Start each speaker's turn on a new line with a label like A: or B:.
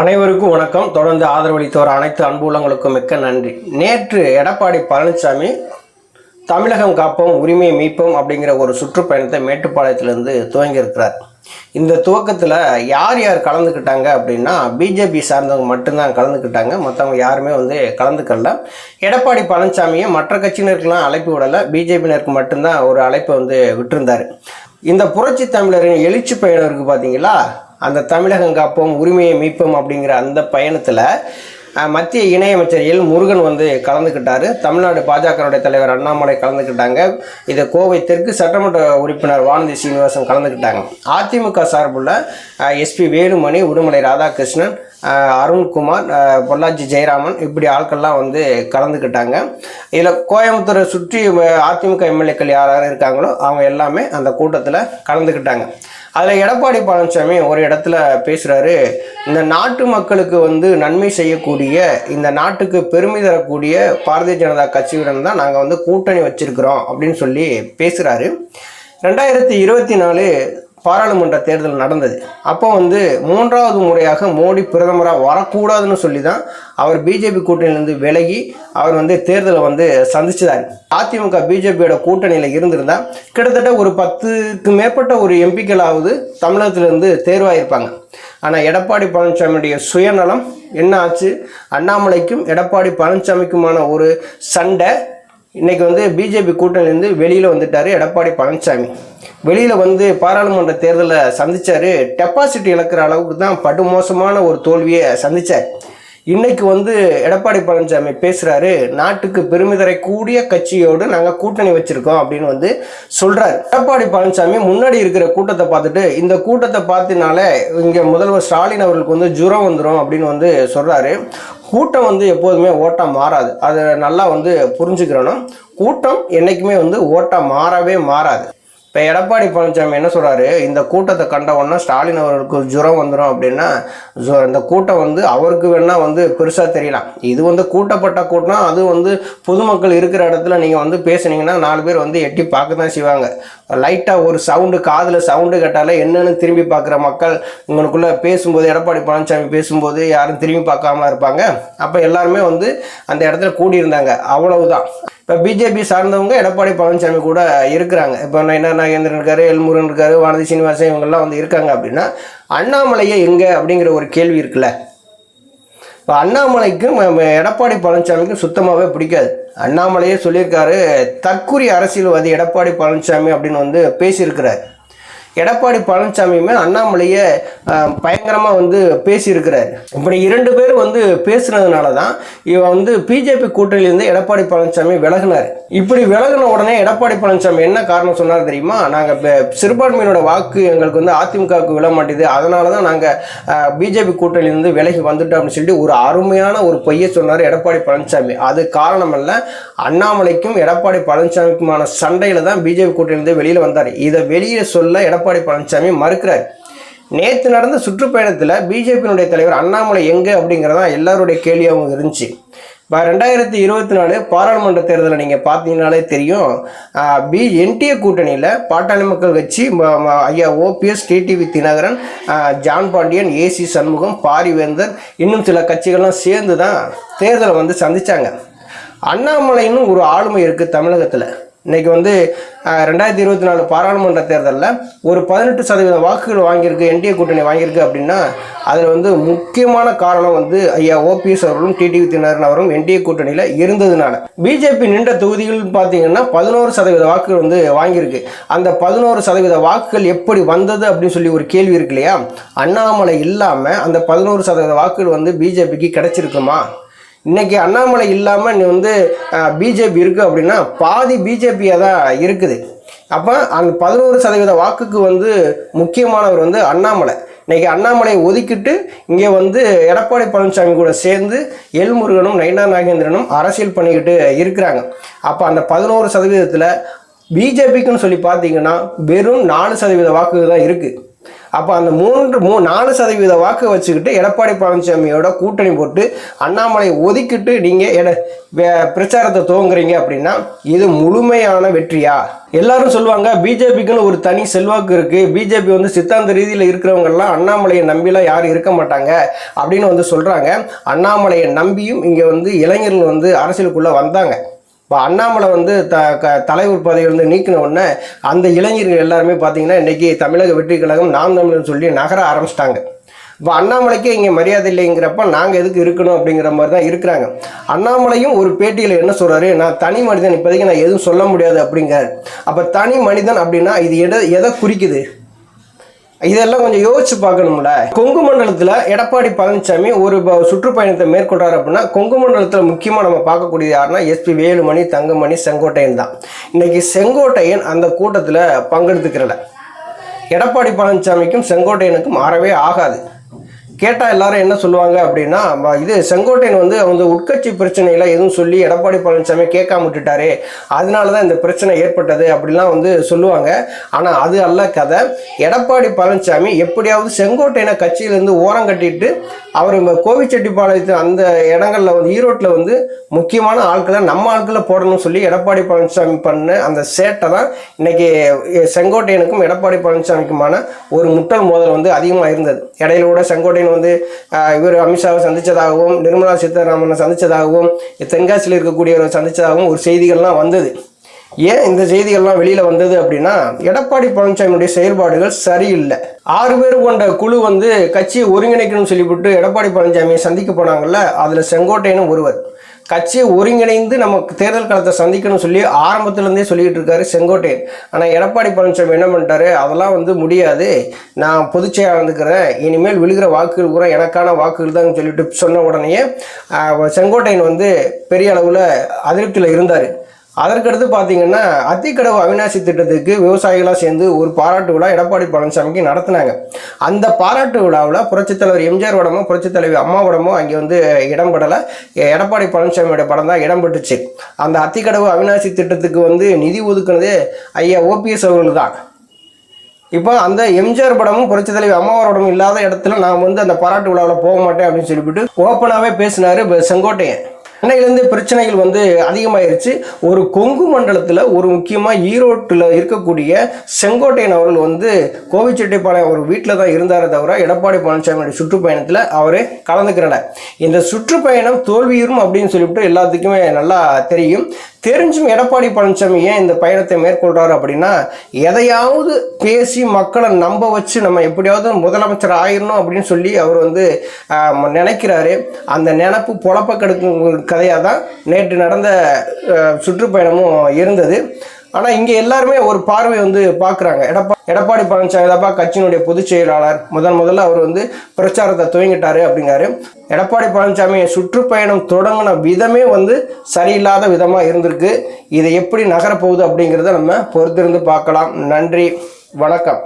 A: அனைவருக்கும் வணக்கம். தொடர்ந்து ஆதரவளித்தவர் அனைத்து அன்புள்ளங்களுக்கும் மிக்க நன்றி. நேற்று எடப்பாடி பழனிசாமி தமிழகம் காப்போம் உரிமை மீட்போம் அப்படிங்கிற ஒரு சுற்றுப்பயணத்தை மேட்டுப்பாளையத்திலிருந்து துவங்கியிருக்கிறார். இந்த துவக்கத்தில் யார் யார் கலந்துக்கிட்டாங்க அப்படின்னா பிஜேபி சார்ந்தவங்க மட்டும்தான் கலந்துக்கிட்டாங்க. மற்றவங்க யாருமே வந்து கலந்துக்கல. எடப்பாடி பழனிசாமியை மற்ற கட்சியினருக்கெல்லாம் அழைப்பு விடலை. பிஜேபியினருக்கு மட்டும்தான் ஒரு அழைப்பை வந்து விட்டுருந்தார். இந்த புரட்சி தமிழரின் எழுச்சி பயணம் இருக்குது பார்த்தீங்களா அந்த தமிழகம் காப்போம் உரிமையை மீட்போம் அப்படிங்கிற அந்த பயணத்தில் மத்திய இணையமைச்சரியில் முருகன் வந்து கலந்துக்கிட்டார் தமிழ்நாடு பாஜகனுடைய தலைவர் அண்ணாமலை கலந்துக்கிட்டாங்க இதை கோவை தெற்கு சட்டமன்ற உறுப்பினர் வானதி சீனிவாசன் கலந்துக்கிட்டாங்க அதிமுக சார்புள்ள எஸ்பி வேலுமணி உடுமலை ராதாகிருஷ்ணன் அருண்குமார் பொள்ளாச்சி ஜெயராமன் இப்படி ஆட்கள்லாம் வந்து கலந்துக்கிட்டாங்க இதில் கோயம்புத்தூரை சுற்றி அதிமுக எம்எல்ஏக்கள் யார் யார் இருக்காங்களோ அவங்க எல்லாமே அந்த கூட்டத்தில் கலந்துக்கிட்டாங்க அதில் எடப்பாடி பழனிசாமி ஒரு இடத்துல பேசுகிறாரு இந்த நாட்டு மக்களுக்கு வந்து நன்மை செய்யக்கூடிய இந்த நாட்டுக்கு பெருமை தரக்கூடிய பாரதிய ஜனதா கட்சியுடன் தான் நாங்கள் வந்து கூட்டணி வச்சுருக்கிறோம் அப்படின்னு சொல்லி பேசுகிறாரு ரெண்டாயிரத்தி இருபத்தி நாலு பாராளுமன்ற தேர்தல் நடந்தது. அப்போ வந்து மூன்றாவது முறையாக மோடி பிரதமராக வரக்கூடாதுன்னு சொல்லி தான் அவர் பிஜேபி கூட்டணியிலேருந்து விலகி அவர் வந்து தேர்தலை வந்து சந்திச்சதார் அதிமுக பிஜேபியோட கூட்டணியில் இருந்திருந்தால் கிட்டத்தட்ட ஒரு பத்துக்கு மேற்பட்ட ஒரு எம்பிக்களாவது தமிழகத்திலிருந்து தேர்வாயிருப்பாங்க. ஆனால் எடப்பாடி பழனிசாமியுடைய சுயநலம் என்ன ஆச்சு? அண்ணாமலைக்கும் எடப்பாடி பழனிசாமிக்குமான ஒரு சண்டை இன்றைக்கி வந்து பிஜேபி கூட்டணியிலேருந்து வெளியில் வந்துட்டார் எடப்பாடி பழனிசாமி. வெளியில் வந்து பாராளுமன்ற தேர்தலில் சந்தித்தார் டெபாசிட் இழக்கிற அளவுக்கு தான் படுமோசமான ஒரு தோல்வியை சந்தித்தார் இன்னைக்கு வந்து எடப்பாடி பழனிசாமி பேசுகிறாரு நாட்டுக்கு பெருமிதரை கூடிய கட்சியோடு நாங்கள் கூட்டணி வச்சுருக்கோம் அப்படின்னு வந்து சொல்கிறார் எடப்பாடி பழனிசாமி முன்னாடி இருக்கிற கூட்டத்தை பார்த்துட்டு இந்த கூட்டத்தை பார்த்தினால இங்கே முதல்வர் ஸ்டாலின் அவர்களுக்கு வந்து ஜுரம் வந்துடும் அப்படின்னு வந்து சொல்கிறாரு கூட்டம் வந்து எப்போதுமே ஓட்டம் மாறாது. அதை நல்லா வந்து புரிஞ்சுக்கிறணும். கூட்டம் என்றைக்குமே வந்து ஓட்டம் மாறவே மாறாது. இப்போ எடப்பாடி பழனிசாமி என்ன சொல்கிறாரு இந்த கூட்டத்தை கண்ட உடனே ஸ்டாலின் அவர்களுக்கு ஜுரம் வந்துடும் அப்படின்னா இந்த கூட்டம் வந்து அவருக்கு வேணால் வந்து பெருசாக தெரியலாம் இது வந்து கூட்டப்பட்ட கூட்டம் அது வந்து பொதுமக்கள் இருக்கிற இடத்துல நீங்கள் வந்து பேசுனீங்கன்னா நாலு பேர் வந்து எட்டி பார்க்க தான் செய்வாங்க. லைட்டாக ஒரு சவுண்டு காதில் சவுண்டு கேட்டாலே என்னென்னு திரும்பி பார்க்குற மக்கள் உங்களுக்குள்ளே பேசும்போது எடப்பாடி பழனிசாமி பேசும்போது யாரும் திரும்பி பார்க்காம இருப்பாங்க. அப்போ எல்லாருமே வந்து அந்த இடத்துல கூடியிருந்தாங்க. அவ்வளவுதான். இப்போ பிஜேபி சார்ந்தவங்க எடப்பாடி பழனிசாமி கூட இருக்கிறாங்க. இப்போ என்னென்னா நாகேந்திரன் இருக்காரு எல்முருகன் இருக்காரு வானதி சீனிவாசன் இவங்கெல்லாம் வந்து இருக்காங்க அப்படின்னா அண்ணாமலையே எங்கே அப்படிங்கிற ஒரு கேள்வி இருக்குல்ல. இப்போ அண்ணாமலைக்கும் எடப்பாடி பழனிசாமிக்கும் சுத்தமாகவே பிடிக்காது. அண்ணாமலையே சொல்லியிருக்காரு தற்குறி அரசியல்வாதி எடப்பாடி பழனிசாமி அப்படின்னு வந்து பேசியிருக்கிறார். எடப்பாடி பழனிசாமியுமே அண்ணாமலையை பயங்கரமாக வந்து பேசியிருக்கிறார். இப்படி இரண்டு பேர் வந்து பேசுனதுனால தான் இவன் வந்து பிஜேபி கூட்டணியிலேருந்து எடப்பாடி பழனிசாமி விலகினார். இப்படி விலகின உடனே எடப்பாடி பழனிசாமி என்ன காரணம் சொன்னார் தெரியுமா? நாங்கள் சிறுபான்மையினோட வாக்கு எங்களுக்கு வந்து அதிமுகவுக்கு விழ மாட்டேது. அதனால தான் நாங்கள் பிஜேபி கூட்டணியிலேருந்து விலகி வந்துட்டோம் அப்படின்னு சொல்லிட்டு ஒரு அருமையான ஒரு பொய்யை சொன்னார் எடப்பாடி பழனிசாமி. அது காரணமல்ல அண்ணாமலைக்கும் எடப்பாடி பழனிசாமிக்குமான சண்டையில் தான் பிஜேபி கூட்டணியிலேருந்து வெளியில் வந்தார். இதை வெளியே சொல்ல எடப்பாடி பழனிசாமி மறுக்கிறார். நேற்று நடந்த சுற்றுப்பயணத்தில் பிஜேபியினுடைய தலைவர் அண்ணாமலை எங்கே அப்படிங்கிறதான் எல்லாருடைய கேள்வியாகவும் இருந்துச்சு. இப்போ ரெண்டாயிரத்தி இருபத்தி நாலு பாராளுமன்ற தேர்தலை நீங்கள் பார்த்தீங்கனாலே தெரியும். பி என்டிஏ கூட்டணியில் பாட்டாளி மக்கள் கட்சி ம- ஐயா OPS TTV Dhinakaran John Pandian AC Shanmugam Parivendhar இன்னும் சில கட்சிகள்லாம் சேர்ந்து தான் தேர்தலை வந்து சந்தித்தாங்க அண்ணாமலைன்னு ஒரு ஆளுமை இருக்குது தமிழகத்தில். இன்னைக்கு வந்து ரெண்டாயிரத்தி இருபத்தி நாலு பாராளுமன்ற தேர்தலில் ஒரு பதினெட்டு சதவீத வாக்குகள் வாங்கியிருக்கு என்டிஏ கூட்டணி வாங்கியிருக்கு அப்படின்னா அதில் வந்து முக்கியமான காரணம் வந்து ஐயா ஓபிஎஸ் அவர்களும் டிடிவி தினகரன் அவரும் என்டிஏ கூட்டணியில் இருந்ததுனால. பிஜேபி நின்ற தொகுதிகள் பார்த்தீங்கன்னா பதினோரு சதவீத வாக்குகள் வந்து வாங்கியிருக்கு. அந்த பதினோரு சதவீத வாக்குகள் எப்படி வந்தது அப்படின்னு சொல்லி ஒரு கேள்வி இருக்கு இல்லையா? அண்ணாமலை இல்லாமல் அந்த பதினோரு சதவீத வாக்குகள் வந்து பிஜேபிக்கு கிடைச்சிருக்குமா? இன்னைக்கு அண்ணாமலை இல்லாமல் நீ வந்து பிஜேபி இருக்குது அப்படின்னா பாதி பிஜேபியாக தான் இருக்குது. அப்போ அந்த பதினோரு சதவீத வாக்குக்கு வந்து முக்கியமானவர் வந்து அண்ணாமலை. இன்னைக்கு அண்ணாமலையை ஒதுக்கிட்டு இங்கே வந்து எடப்பாடி பழனிசாமி கூட சேர்ந்து எல்முருகனும் நைனா நாகேந்திரனும் அரசியல் பண்ணிக்கிட்டு இருக்கிறாங்க. அப்போ அந்த பதினோரு சதவீதத்தில் பிஜேபிக்குன்னு சொல்லி பார்த்தீங்கன்னா வெறும் நாலு சதவீத வாக்குகள் தான் இருக்குது அப்போ அந்த மூன்று மூ நாலு சதவீத வாக்கு வச்சுக்கிட்டு எடப்பாடி பழனிசாமியோட கூட்டணி போட்டு அண்ணாமலையை ஒதுக்கிட்டு நீங்கள் எட பிரச்சாரத்தை துவங்குறீங்க அப்படின்னா இது முழுமையான வெற்றியா? எல்லாரும் சொல்லுவாங்க பிஜேபிக்குன்னு ஒரு தனி செல்வாக்கு இருக்குது பிஜேபி வந்து சித்தாந்த ரீதியில் இருக்கிறவங்கெல்லாம் அண்ணாமலையை நம்பிலாம் யாரும் இருக்க மாட்டாங்க அப்படின்னு வந்து சொல்கிறாங்க அண்ணாமலையை நம்பியும் இங்கே வந்து இளைஞர்கள் வந்து அரசியலுக்குள்ளே வந்தாங்க. இப்போ அண்ணாமலை வந்து த க தலைவர் பதவியிலிருந்து நீக்கின உடனே அந்த இளைஞர்கள் எல்லாருமே பார்த்தீங்கன்னா இன்றைக்கி தமிழக வெற்றி கழகம் நாம் தமிழன் சொல்லி நகர ஆரம்பிச்சிட்டாங்க. இப்போ அண்ணாமலைக்கே இங்கே மரியாதை இல்லைங்கிறப்ப நாங்கள் எதுக்கு இருக்கணும் அப்படிங்கிற மாதிரி தான் இருக்கிறாங்க. அண்ணாமலையும் ஒரு பேட்டியில் என்ன சொல்கிறாரு நான் தனி மனிதன் இப்போதைக்கு நான் எதுவும் சொல்ல முடியாது அப்படிங்கிறார். அப்போ தனி மனிதன் அப்படின்னா இது எதை எதை குறிக்குது? இதெல்லாம் கொஞ்சம் யோசிச்சு பார்க்கணும்ல. கொங்கு மண்டலத்தில் எடப்பாடி பழனிசாமி ஒரு ப- சுற்றுப்பயணத்தை மேற்கொள்றாரு அப்படின்னா கொங்கு மண்டலத்தில் முக்கியமாக நம்ம பார்க்கக்கூடியது யாருன்னா எஸ்பி வேலுமணி தங்கமணி செங்கோட்டையன் தான். இன்னைக்கு செங்கோட்டையன் அந்த கூட்டத்தில் பங்கெடுத்துக்கிறல. எடப்பாடி பழனிசாமிக்கும் செங்கோட்டையனுக்கும் ஆறவே ஆகாது. கேட்டால் எல்லாரும் என்ன சொல்லுவாங்க அப்படின்னா இது செங்கோட்டையன் வந்து அவங்க உட்கட்சி பிரச்சனையெல்லாம் எதுவும் சொல்லி எடப்பாடி பழனிசாமி கேட்காம விட்டுட்டாரு அதனால தான் இந்த பிரச்சனை ஏற்பட்டது அப்படிலாம் வந்து சொல்லுவாங்க. ஆனால் அது அல்ல கதை. எடப்பாடி பழனிசாமி எப்படியாவது செங்கோட்டையனை கட்சியிலேருந்து ஓரம் கட்டிட்டு அவர் கோவிச்செட்டிப்பாளையத்து அந்த இடங்களில் வந்து ஈரோட்டில் வந்து முக்கியமான ஆட்களை நம்ம ஆட்களை போடணும்னு சொல்லி எடப்பாடி பழனிசாமி பண்ண அந்த சேட்டை தான் இன்னைக்கு செங்கோட்டையனுக்கும் எடப்பாடி பழனிசாமிக்குமான ஒரு முட்டல் மோதல் வந்து அதிகமாக இருந்தது. இடையில கூட செங்கோட்டையன் வந்து இவர் அமித்ஷாவை சந்திச்சதாகவும் நிர்மலா சீதாராமனை சந்தித்ததாகவும் தென்காசியில் இருக்கக்கூடியவரை சந்தித்ததாகவும் ஒரு செய்திகள்லாம் வந்தது. ஏன் இந்த செய்திகள்லாம் வெளியில வந்தது அப்படின்னா எடப்பாடி பழனிசாமியுடைய செயல்பாடுகள் சரியில்லை. ஆறு பேர் கொண்ட குழு வந்து கட்சியை ஒருங்கிணைக்கணும்னு சொல்லிவிட்டு எடப்பாடி பழனிசாமியை சந்திக்க போனாங்கல்ல அதுல செங்கோட்டையனும் ஒருவர். கட்சியை ஒருங்கிணைந்து நமக்கு தேர்தல் காலத்தை சந்திக்கணும்னு சொல்லி ஆரம்பத்துலேருந்தே சொல்லிட்டு இருக்காரு செங்கோட்டையன். ஆனால் எடப்பாடி பழனிசாமி என்ன பண்ணிட்டாரு? அதெல்லாம் வந்து முடியாது. நான் பொதுச்செயலாளர் இருந்துக்கிறேன். இனிமேல் விழுகிற வாக்குகள் கூட எனக்கான வாக்குகள் தான் சொல்லிட்டு சொன்ன உடனே செங்கோட்டையன் வந்து பெரிய அளவில் அதிருப்தியில் இருந்தார். அதற்கடுத்து பார்த்தீங்கன்னா அத்திக்கடவு அவிநாசி திட்டத்துக்கு விவசாயிகளாக சேர்ந்து ஒரு பாராட்டு விழா எடப்பாடி பழனிசாமிக்கு நடத்தினாங்க. அந்த பாராட்டு விழாவில் புரட்சித்தலைவர் எம்ஜிஆர் படமோ புரட்சித் தலைவி அம்மா படமோ அங்கே வந்து இடம்பெடலை எடப்பாடி பழனிசாமியோட படம் தான் இடம்பெற்றுச்சு. அந்த அத்திக்கடவு அவிநாசி திட்டத்துக்கு வந்து நிதி ஒதுக்குனது ஐயா ஓபிஎஸ் அவர்கள் தான். இப்போ அந்த எம்ஜிஆர் படமும் புரட்சி தலைவி அம்மாவோட படமும் இல்லாத இடத்துல நான் வந்து அந்த பாராட்டு விழாவில் போக மாட்டேன் அப்படின்னு சொல்லிவிட்டு ஓப்பனாகவே பேசினாரு செங்கோட்டையன். அன்னையிலேருந்து பிரச்சனைகள் வந்து அதிகமாயிருச்சு. ஒரு கொங்கு மண்டலத்தில் ஒரு முக்கியமாக ஈரோட்டில் இருக்கக்கூடிய செங்கோட்டையன் அவர்கள் வந்து கோவிச்செட்டிப்பாளையம் ஒரு வீட்டில் தான் இருந்தாரே தவிர எடப்பாடி பழனிசாமியோட சுற்றுப்பயணத்தில் அவர் கலந்துக்கிறார். இந்த சுற்றுப்பயணம் தோல்வியுறும் அப்படின்னு சொல்லிவிட்டு எல்லாத்துக்குமே நல்லா தெரியும். தெரிஞ்சும் எடப்பாடி பழனிசாமி ஏன் இந்த பயணத்தை மேற்கொள்றாரு அப்படின்னா எதையாவது பேசி மக்களை நம்ப வச்சு நம்ம எப்படியாவது முதலமைச்சர் ஆயிடணும் அப்படின்னு சொல்லி அவர் வந்து நினைக்கிறாரு. அந்த நினப்பு பொழப்ப கெடுக்கும் கதையாக தான் நேற்று நடந்த சுற்றுப்பயணமும் இருந்தது. ஆனால் இங்கே எல்லாருமே ஒரு பார்வை வந்து பார்க்குறாங்க எடப்பா எடப்பாடி பழனிசாமி தாப்பா கட்சியினுடைய பொதுச் செயலாளர். முதன் முதல்ல அவர் வந்து பிரச்சாரத்தை துவங்கிட்டாரு அப்படிங்காரு எடப்பாடி பழனிசாமி சுற்றுப்பயணம் தொடங்கின விதமே வந்து சரியில்லாத விதமாக இருந்திருக்கு. இதை எப்படி நகரப்போகுது அப்படிங்கிறத நம்ம பொறுத்திருந்து பார்க்கலாம். நன்றி. வணக்கம்.